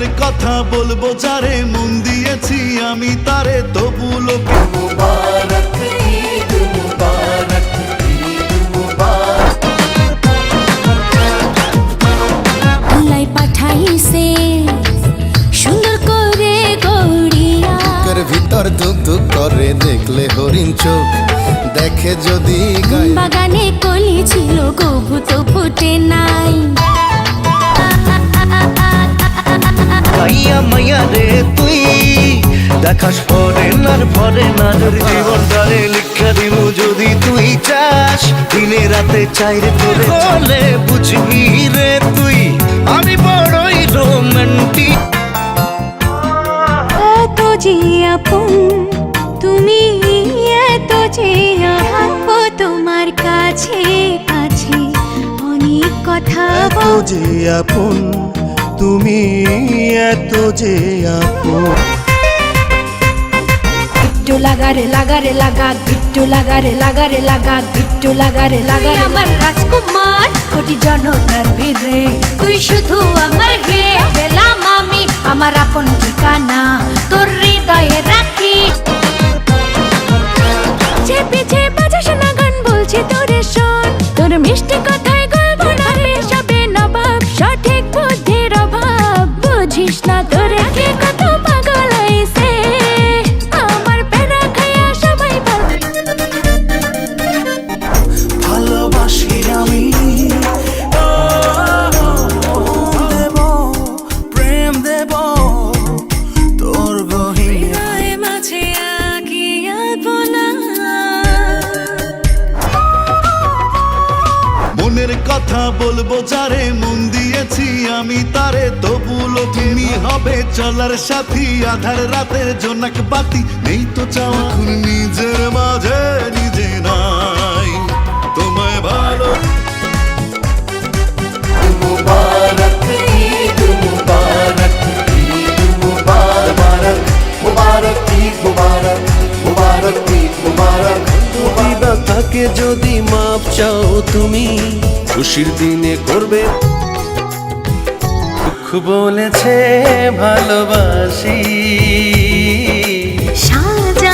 মনের কথা বলব যারে মন দিয়েছি আমি তারে। তবু লোকে মুবারক ঈদ মুবারক আল্লাহ পাঠাইছে সুন্দর করে গড়িয়া। ভিতর ধুক ধুক করে দেখলে হরিণ চোখ। দেখে যদি বাগানে কলি ছিল কবু তো ফুটে নাই মাইয়া মাইয়া রে তুই। দেখাস ফরেনার জীবন জীবনটারে লিখা দিব যদি তুই চাস। দিনে রাতে চাইরে তোরে বলে বুঝবি রে তুই। আমি বড়ই রোমান্টিক এত যে আপন তুমি এত যে আপো তোমার কাছে আছে। অনেক কথা যে আপন তুমি এত যে গিট্টু লাগারে লাগারে লাগা গিট্টু লাগারে লাগারে লাগা গিট্টু লাগারে লাগারে আমার রাজকুমার কোটি জনতার ভিড়ে তুই শুধু আমার হে। পেলাম আমি আমার আপন ঠিকানা তোর হৃদয়ে রাখি। চেপে চেপে গান বলছি তোরে শোন তোর মিষ্টি কথায় মনের কথা বলব যারে মন দিয়েছি আমি তারে। তবু তুমি হবে চলার সাথী, আধার রাতের জোনাক বাতি, নেই তো চাওয়া। তাকে যদি মাপ চাও তুমি খুশির দিনে করবে। দুঃখ বলেছে ভালোবাসি। সারা